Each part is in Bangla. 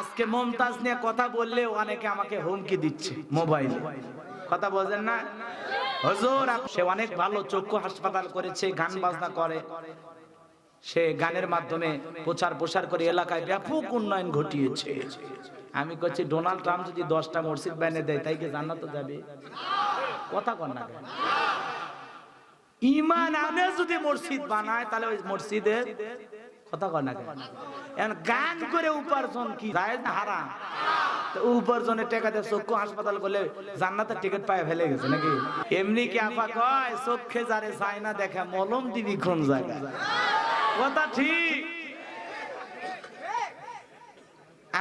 আজকে মমতাজ নিয়ে কথা বললে অনেকে আমাকে হুমকি দিচ্ছে মোবাইল। কথা বলছেন না? হুজুর সে অনেক ভালো চক্ষু হাসপাতাল করেছে, গান বাজনা করে। সে গানের মাধ্যমে প্রচার প্রসার করে এলাকায় ব্যাপক উন্নয়ন ঘটিয়েছে। আমি করছি ডোনাল্ড ট্রাম্প যদি দশটা মসজিদ বানিয়ে দেয়, তাই কি জান্নাতে যাবে? কথা কর না ইমান আনে যদি মসজিদ বানায়, তাহলে ওই মসজিদে কথা কর না? গান করে উপার্জন কি? হারাম? চক্ষু হাসপাতাল জান্নাতের টিকিট ফেলে গেছে নাকি? এমনি কি আপা কয় চোখে যারে যায় না মলম দিবি কোন কথা ঠিক।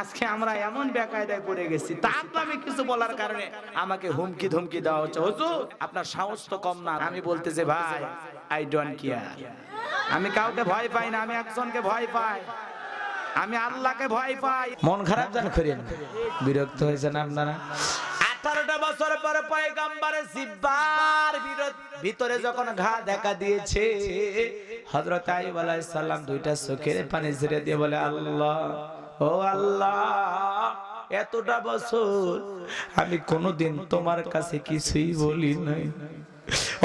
আজকে আমরা এমন বেকায়দায় পড়ে গেছি, তার আমি কিছু বলার কারণে আমাকে হুমকি ধমকি দেওয়া হচ্ছে। হুজুর, আপনার সাহস তো কম না। আমি বলতেছি, ভাই আই ডোন্ট কেয়ার আমি কাউকে ভয় পাই না, আমি একজনকে ভয় পাই। আমি আল্লাহকে ভয় পাই। মন খারাপ যেন করেন। বিরক্ত হয়েছেন আপনারা? আঠারোটা বছর পরে পয়গাম্বারে জিব্বার ভিতরে যখন ঘা দেখা দিয়েছে হযরত আইয়ুব আলাইহিস দুইটা চোখের পানি ছেড়ে দিয়ে বলে আল্লাহ ও আল্লাহ এতটা বছর আমি কোনোদিন তোমার কাছে কিছুই বলি নাই।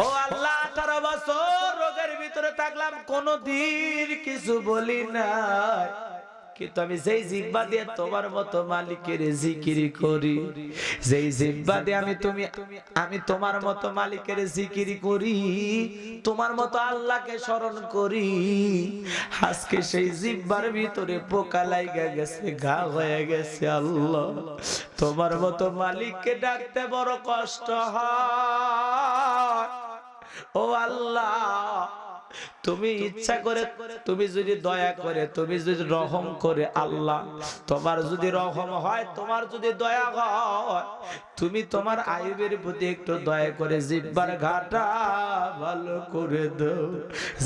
ও আল্লাহ আঠারো বছর রোগের ভিতরে থাকলাম কোনোদিন কিছু বলি নাই। কিন্তু আমি যেই জিব্বা দিয়ে তোমার মতো মালিকের জিকিরি করি? যেই জিব্বা দিয়ে আমি তুমি, আমি তোমার মতো মালিকের জিকিরি করি, তোমার মতো আল্লাহকে স্মরণ করি। আজকে সেই জিব্বার ভিতরে পোকা লাইগা গেছে, ঘা হয়ে গেছে, আল্লাহ। তোমার মতো মালিককে ডাকতে বড় কষ্ট হয়। ও আল্লাহ তুমি ইচ্ছা করে তুমি যদি দয়া করে তুমি যদি রহম করে আল্লাহ। তোমার যদি রহম হয় তোমার যদি দয়া হয় তুমি তোমার আইবের প্রতি একটু দয়া করে জিব্বার ঘাটা ভালো করে দাও।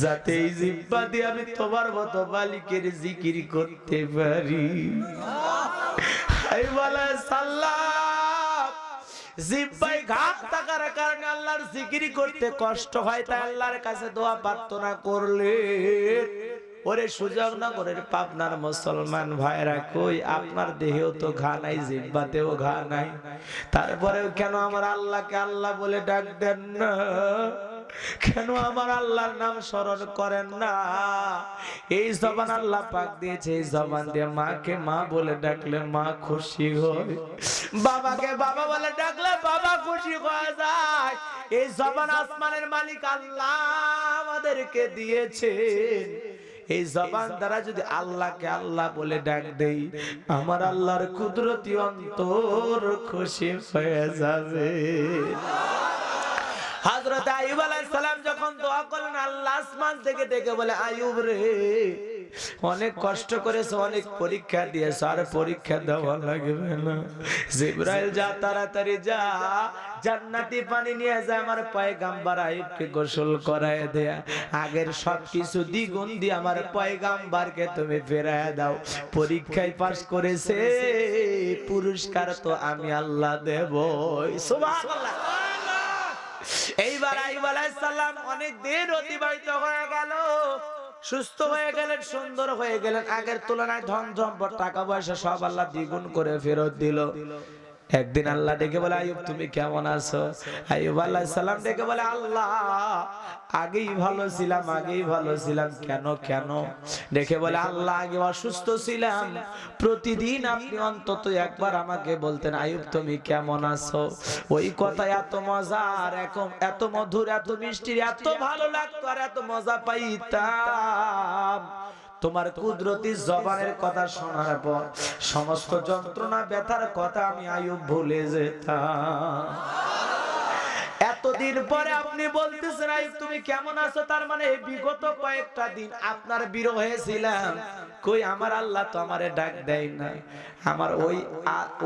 যাতে এই জিব্বা দিয়ে আমি তোমার মতো মালিকের জিকির করতে পারি। বলে সাল্লাম জিব্বাই ঘাত থাকার কারণে আল্লাহর জিকিরি করতে কষ্ট হয়, তাই আল্লাহর কাছে দোয়া প্রার্থনা করলে। ওরে সুজনগরের পাবনার মুসলমান ভাইরা কই, আপনার দেহেও তো ঘা নাই, জিব্বাতেও ঘা নাই। তারপরেও কেন আমার আল্লাহকে আল্লাহ বলে ডাক দেন না? কেন আমার আল্লাহর নাম স্মরণ করেন না? এই জবান আল্লাহ পাক দিয়েছে, এই জবান দিয়ে মাকে মা বলে ডাকলে মা খুশি হয়। বাবাকে বাবা বলে ডাকলে বাবা খুশি হয়ে যায়। এই জবান আসমানের মালিক আল্লাহ আমাদেরকে দিয়েছে। এই জবান দ্বারা যদি আল্লাহকে আল্লাহ বলে ডাক দেই, আমার আল্লাহর কুদরতি অন্তর খুশি হয়ে যাবে। হযরত আইয়ুব আল্লাহ আসমান থেকে বলে আইয়ুব রে, অনেক কষ্ট অনেক পরীক্ষা আর পরীক্ষা দেওয়া লাগবে না। জিব্রাইল, যা তাড়াতাড়ি যা, জান্নাতি পানি নিয়ে যায় আমার পয়গাম্বার গোসল করায় দেয়া। আগের সব কিছু দ্বিগুণ দিয়ে আমার পয়গাম্বারকে তুমি ফেরায় দাও। পরীক্ষায় পাশ করেছে, পুরস্কার তো আমি আল্লাহ দেব সুবহানাল্লাহ। এইবার আইব সালাম, অনেক দিন অতিবাহিত হয়ে গেল। সুস্থ হয়ে গেলেন, সুন্দর হয়ে গেলেন। আগের তুলনায় ধন সম্পদ টাকা পয়সা সব আল্লাহ দ্বিগুণ করে ফেরত দিল। একদিন আল্লাহ ডেকে বলে আইব তুমি কেমন আছো? আইব আল্লাহ সালাম ডেকে বলে, আল্লাহ, আগেই ভালো ছিলাম, আগেই ভালো ছিলাম, কেন কেন? দেখে বলে, আল্লাহ, আগে অসুস্থ ছিলাম। প্রতিদিন আপনি অন্তত একবার আমাকে বলতেন, আয়ুব, তুমি কেমন আছো? ওই কথা এত মজার এখন এত মধুর, এত মিষ্টি এত ভালো লাগতো, আর এত মজা পাইতাম। তোমার কুদরতি জবানের কথা শোনার পর সমস্ত যন্ত্রণা, ব্যথার কথা আমি আয়ুব ভুলে যেতাম। এতদিন পরে আপনি বলতেছেন তুমি কেমন আছো? তার মানে বিগত কয়েকটা দিন আপনার কই, আমার আল্লাহ তো আমারে ডাক দেয় না আমার ওই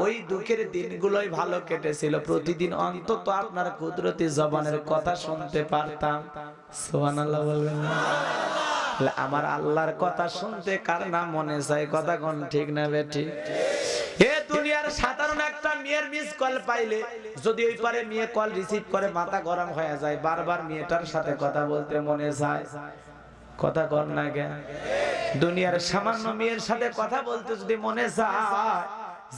ওই দুঃখের দিনগুলোই ভালো কেটেছিল। প্রতিদিন অন্তত আপনার কুদরতি জবানের কথা শুনতে পারতাম। সুবহানাল্লাহ বলবেন না? আমার আল্লাহর কথা শুনতে কার না মনে চায়? কথা কোন ঠিক না এ দুনিয়ার সাধারণ একটা মেয়ের মিস কল পাইলে যদি মেয়ে কল রিসিভ করে, মাথা গরম হয়ে যায়, বারবার মেয়েটার সাথে কথা বলতে মনে চায় কথা না দুনিয়ার সামান্য মেয়ের সাথে কথা বলতে যদি মনে চায়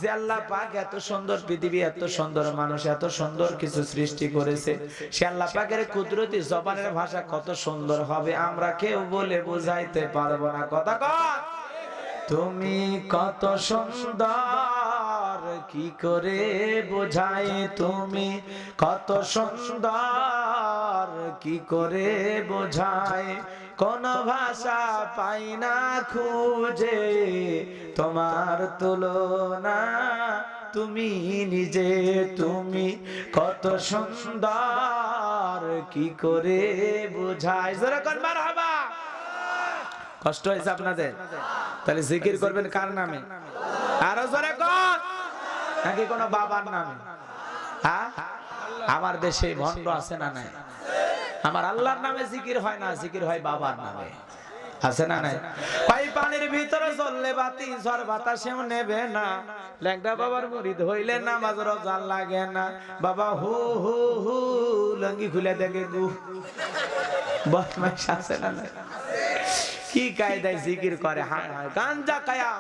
যে আল্লাহ পাক এত সুন্দর পৃথিবী, এত সুন্দর মানুষ, এত সুন্দর কিছু সৃষ্টি করেছে, সে আল্লাহ পাকের কুদরতি জবানের ভাষা কত সুন্দর হবে আমরা কেউ বলে বুঝাইতে পারব না। কথা কর তুমি কত সুন্দর, কি করে বোঝাই তুমি? কত সুন্দর, কি করে বোঝাই? কোন ভাষা পাই না খুঁজে, তোমার তুলনা তুমি নিজে, তুমি কত সুন্দর, কি করে বোঝাই? যেরকম মারহাবা। কষ্ট হয়েছে আপনাদের। তাহলে জিকির করবেন কার নামে? আরও জোরে কর। নাকি কোনো বাবার নামে? হ্যাঁ? আমার দেশে ভণ্ড আছে না নাই? আমার আল্লাহর নামে জিকির হয় না, জিকির হয় বাবার নামে। আছে না নাই? পাই পানির ভিতরে চললে বাতি, ঝড় বাতাসেও নেবে না। ল্যাংটা বাবার মুড়িদ হইলে নামাজ রোজা লাগে না। বাবা, হু হু হু, লঙ্গি খুলে দেখে গু। বদমাইশ আছে না নাই? কি কায়দায় জিকির করে? হায় হায়, গাঞ্জা কায়া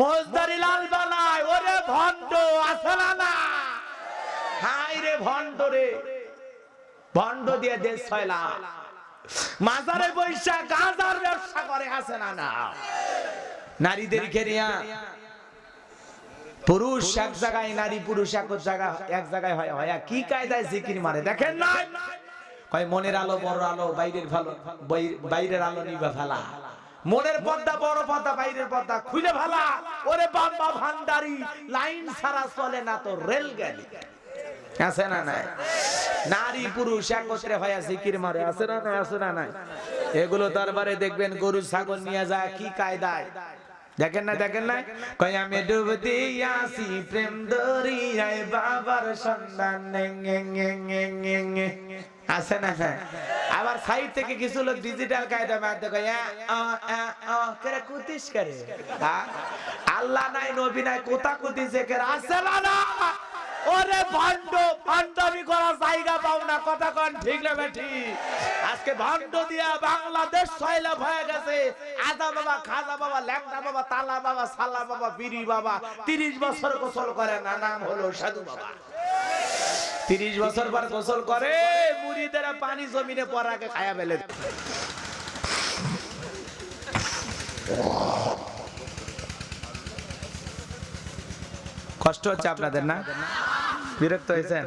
মজদারি লাল বানায়। ওরে ভণ্ড, আছে না হাই রে ভণ্ড রে। ভণ্ড দিয়ে দেশ ছয়লা মাজারে বৈশা গাঁজার ব্যবসা করে আছে না না? নারীদের খেরিয়া পুরুষ এক জায়গায় নারী পুরুষ এক জায়গা এক জায়গায় হয় হয়। কি কায়দায় জিকির মারে? দেখেন না কয় মনের আলো বড় আলো বাইরের ভালো বাইরের আলো নিবা ফেলা মনের পর্দা বড় পর্দা বাইরের পর্দা খুলে ফেলা ওরে বাবা ভান্ডারি লাইন ছাড়া চলে না তো রেল গাড়ি আছে না নাই? নারী পুরুষ একত্রে হয়ে জিকির মারে আছে না নাই? আছে না নাই? এগুলো দরবারে দেখবেন গরু ছাগল নিয়ে যায় কি কায়দায়? দেখেন না দেখেন না কই আমি ডুব দিয়াছি প্রেম দরিয়ায় বাবার সন্ধান। আছে না হ্যাঁ আবার সাইড থেকে কিছু লোক ডিজিটাল কায়দা মারতে আ, আ, কুতিস করে? আল্লাহ নাই নবী নাই কোথা কুতিছে কেরে? আছে না না ওরে ভণ্ড ভণ্ডামি করার জায়গা পাও না, কথা কন ঠিক না বেঠি? আজকে ভণ্ড দিয়া বাংলাদেশ সয়লাভ হয়ে গেছে। আদা বাবা, খাজা বাবা, ল্যাংটা বাবা, তালা বাবা, সালা বাবা, বিড়ি বাবা, তিরিশ বছর গোসল করে, না নাম হলো সাধু বাবা। তিরিশ বছর পর গোসল করে, মুড়িদেরা পানি জমিনে পরাকে খায়া ফেলে কষ্ট হচ্ছে আপনাদের না? বিরক্ত হয়েছেন?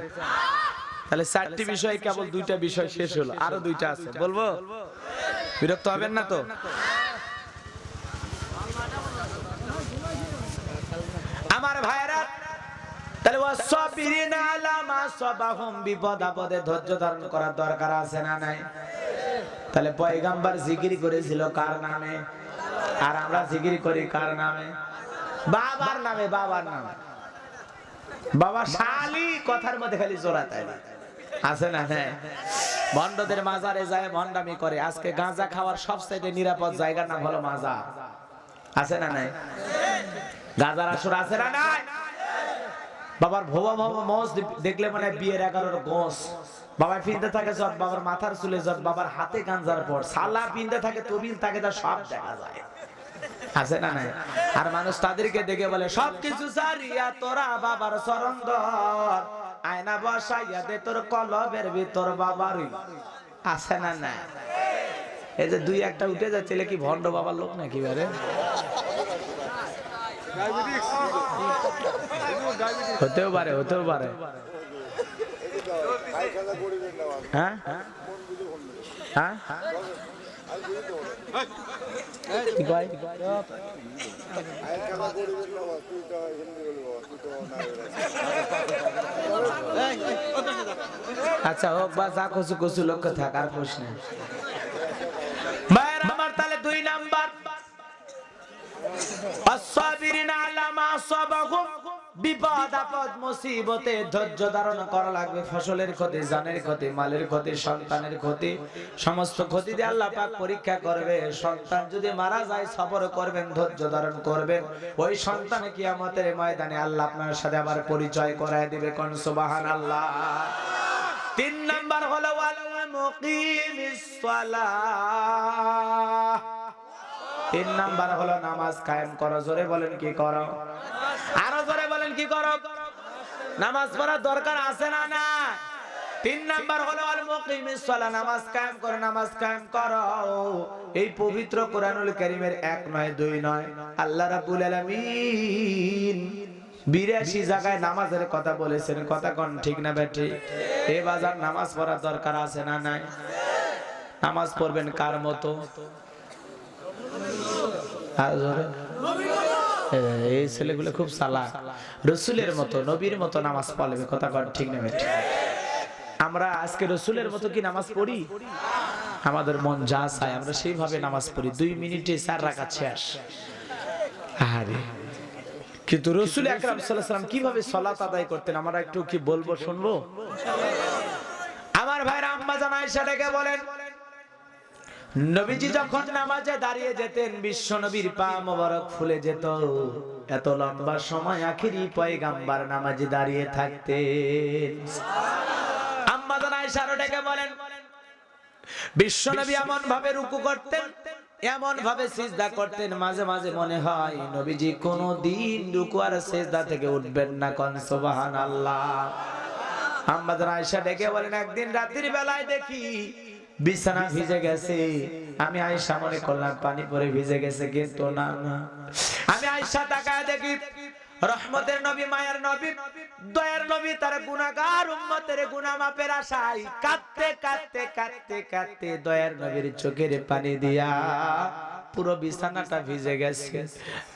তাহলে চারটি বিষয় কেবল দুইটা বিষয় শেষ হলো। আরও দুইটা আছে। বলব? বিরক্ত হবেন না তো? আমার ভাইরা তাহলে বিপদ আপদে ধৈর্য ধারণ করার দরকার আছে না নাই? তাহলে পয়গাম্বার জিকির করেছিল কার নামে? আর আমরা জিকির করি কার নামে? বাবার নামে বাবার নামে। বাবা শালি কথার মধ্যে খালি জোড়া তাই। আছে না? হ্যাঁ। ভণ্ডদের মাজারে যায়, ভণ্ডামি করে। আজকে গাঁজা খাওয়ার সবচেয়ে নিরাপদ জায়গার নাম হলো মাজার আছে না নাই? গাঁজার আসর আছে না নাই? বাবার ভবা ভবা মস দেখলে মানে বিয়ের এগারোর গোস। বাবা পিনতে থাকে যত বাবার মাথার চুলে যত বাবার হাতে গাঞ্জার পর। সালা পিনতে থাকে, তবিল থাকে তা সব দেখা যায়। আছে না নাই? আর মানুষ তাদেরকে দেখে বলে, সবকিছু সারিয়া তোরা বাবার ধর আয়না বসাইয়া দে তোর কলবের ভিতর বাবারই আছে না নাই? এই যে দুই একটা উঠে যাচ্ছে কি ভণ্ড বাবার লোক নাকি বারে হতেও পারে হতেও পারে। হ্যাঁ? হ্যাঁ? আচ্ছা হোক বা যা কচু কচু লক্ষ্য থাক, আর প্রশ্ন। আমার তাহলে দুই নাম্বার। আসাবিরিনা আলা মা বিপদ আপদ মুসিবতে ধৈর্য ধারণ করা লাগবে। ফসলের ক্ষতি, জানের ক্ষতি, মালের ক্ষতি, সন্তানের ক্ষতি, সমস্ত ক্ষতি দিয়ে আল্লাহ পাক পরীক্ষা করবে। সন্তান যদি মারা যায়, সবর করবেন, ধৈর্য ধারণ করবেন। ওই সন্তান কিয়ামতের ময়দানে আল্লাহ আপনার সাথে আবার পরিচয় করায় দিবে কোন সুবহানাল্লাহ। তিন নাম্বার হলো, ওয়াল মুকিমিস তিন নাম্বার হলো নামাজ কায়েম করো। জোরে বলেন কি করো? আরও জোরে বলেন কি করো? নামাজ পড়ার দরকার আছে না না তিন নাম্বার হলো আল মুকিমিস সালাহ, নামাজ কায়েম করো, নামাজ কায়েম করো। এই পবিত্র কোরআনুল কারীমের এক নয়, দুই নয়। আল্লাহ রাব্বুল আলামিন বিরাশি জায়গায় নামাজের কথা বলেছেন। কথা কোন ঠিক না বেটি এ বাজার নামাজ পড়ার দরকার আছে না নাই? নামাজ পড়বেন কার মতো? এই ছেলেগুলো খুব সালা রসুলের মতো, নবীর মতো নামাজ পড়বে কথা কর, ঠিক না বেটি? আমরা আজকে রসুলের মতো কি নামাজ পড়ি? আমাদের মন যা চায় আমরা সেইভাবে নামাজ পড়ি। দুই মিনিটে চার রাখা শেষ। আরে কিন্তু রসুল আকরাম সাল্লাম কীভাবে সালাত আদায় করতেন? আমরা একটু কি বলব, শুনব? আমার ভাইরা আম্মা জান আয়েশা ডেকে বলেন নবীজি যখন নামাজে দাঁড়িয়ে যেতেন, বিশ্ব নবীর পা মোবারক ফুলে যেত। এত লম্বা সময় আখিরি পয়গাম্বার নামাজে দাঁড়িয়ে থাকতেন। বলেন, বিশ্ব নবী এমন ভাবে রুকু করতেন, এমন ভাবে সিজদা করতেন, মাঝে মাঝে মনে হয় নবীজি কোনো দিন রুকু আর সিজদা থেকে উঠবেন না কোন, সুবহানাল্লাহ। আমাদের আয়েশা ডেকে বলেন, একদিন রাত্রির বেলায় দেখি বিছানা ভিজে গেছে। আমি আয়েশা মনে করলাম পানি পরে ভিজে গেছে, কিন্তু না না। আমি আয়েশা তাকায় দেখি রহমতের নবী, মায়ের নবী, দয়ার নবী, তার গুনাহগার, উম্মতের গুনাহ মাপের আশায় কাঁদতে কাঁদতে কাঁদতে কাঁদতে দয়ার নবীর চোখের পানি দিয়া পুরো বিছানাটা ভিজে গেছে।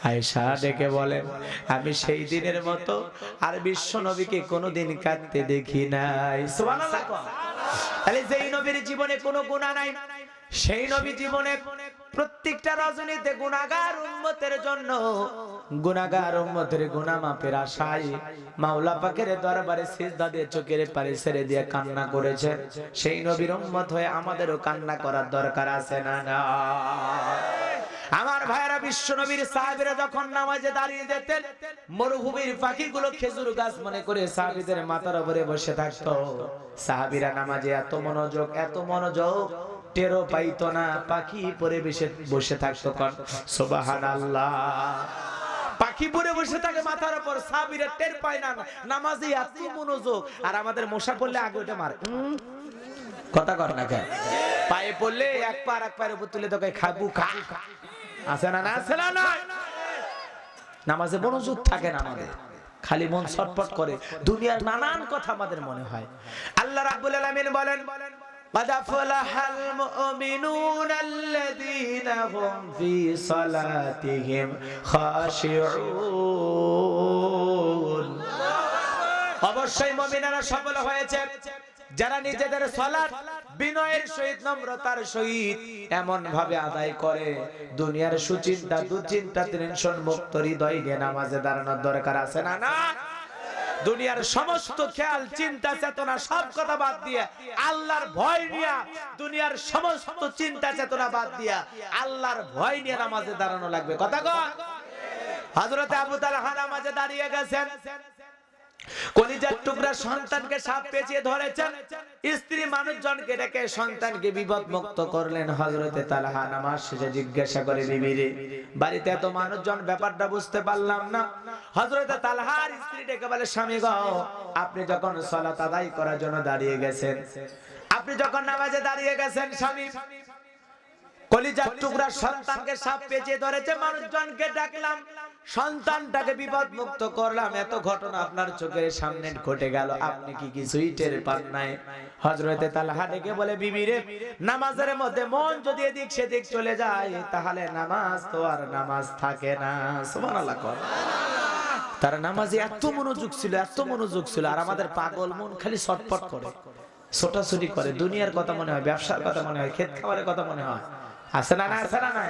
আয়েশা ডেকে বলেন আমি সেই দিনের মতো আর বিশ্ব নবীকে কোনোদিন কাঁদতে দেখি নাই। সুবহানাল্লাহ তাহলে যেই নবীর জীবনে কোনো গুণা নাই, সেই নবী জীবনে প্রত্যেকটা রজনীতে গুণাগার উম্মতের জন্য গুণাগার উম্মতের গুণা মাপের আশায় মাওলা পাকের দরবারে সিজদা দিয়ে চোখের পারে ছেড়ে দিয়ে কান্না করেছে। সেই নবীর উম্মত হয়ে আমাদেরও কান্না করার দরকার আছে না না? আমার ভাইরা বিশ্ব নবীর সাহাবীরা যখন নামাজে দাঁড়িয়ে যেতেন, মরুভূমির পাখিগুলো খেজুর গাছ মনে করে সাহাবীদের মাথার উপরে বসে থাকতো। সাহাবীরা নামাজে এত মনোযোগ এত মনোযোগ টেরো পাইতো না, পাখি পরে বসে থাকতো কন। সুবহানাল্লাহ। পাখি পরে বসে থাকে মাথার উপর, সাহাবীরা টের পায় না, নামাজে এত মনোযোগ। আর আমাদের মশা পড়লে আগে ওটা মারে। কথা কর না কেন? পায়ে পড়লে এক পা আর এক পায়ের উপর তুলে তোকে খাবু খা আছে না না আছে না না নামাজে মনোযোগ থাকে না আমাদের খালি মন ছটপট করে দুনিয়ার নানান কথা আমাদের মনে হয় আল্লাহ রাব্বুল আলামিন বলেন قد أفلح المؤمنون الذين هم في صلاتهم خاشعون অবশ্যই মুমিনেরা সফল হয়েছে যারা নিজেদের সালাত বিনয়ের সহিত নম্রতার সহিত এমন ভাবে আদায় করে। দুনিয়ার সুচিন্তা, দুচিন্তা, টেনশন মুক্ত হৃদয় দিয়ে নামাজে দাঁড়ানোর দরকার আছে না না? দুনিয়ার সমস্ত খেয়াল, চিন্তা, চেতনা সব কথা বাদ দিয়ে আল্লাহর ভয় নিয়ে, দুনিয়ার সমস্ত চিন্তা, চেতনা বাদ দিয়া আল্লাহর ভয় নিয়ে নামাজে দাঁড়ানো লাগবে। কথা কয় হযরতে আবু তালহা নামাজে দাঁড়িয়ে গেছেন। কলিজার টুকরা সন্তানকে সাপ পেঁচিয়ে ধরেছেন। স্ত্রী মানুষজনকে সন্তানকে বিপদ মুক্ত করলেন হজরতে তালহা। নামাজ শেষে জিজ্ঞাসা করে বিবিরে বাড়িতে এত মানুষজন, ব্যাপারটা বুঝতে পারলাম না। হজরতে তালহার স্ত্রী ডেকে বলে, স্বামী আপনি যখন সলাত আদায় করার জন্য দাঁড়িয়ে গেছেন, আপনি যখন নামাজে দাঁড়িয়ে গেছেন, স্বামী, কলিজার টুকরা সন্তানকে সাপ পেঁচিয়ে ধরেছে, মানুষজনকে ডাকলাম। সন্তানটাকে বিপদ মুক্ত করলাম, এত ঘটনা আপনার চোখের সামনে ঘটে গেল, আপনি কি কিছুই টের পান নাই? হজরতে তালহা ডেকে বলে বিবিরে নামাজের মধ্যে মন যদি এদিক সেদিক চলে যায়, তাহলে নামাজ তো আর নামাজ থাকে না। সুবহানাল্লাহ, কর। তার নামাজে এত মনোযোগ ছিল, এত মনোযোগ ছিল, আর আমাদের পাগল মন খালি ছটপট করে, ছোটাছুটি করে। দুনিয়ার কথা মনে হয়, ব্যবসার কথা মনে হয়, ক্ষেত খাবারের কথা মনে হয়। আছে না না আছে না না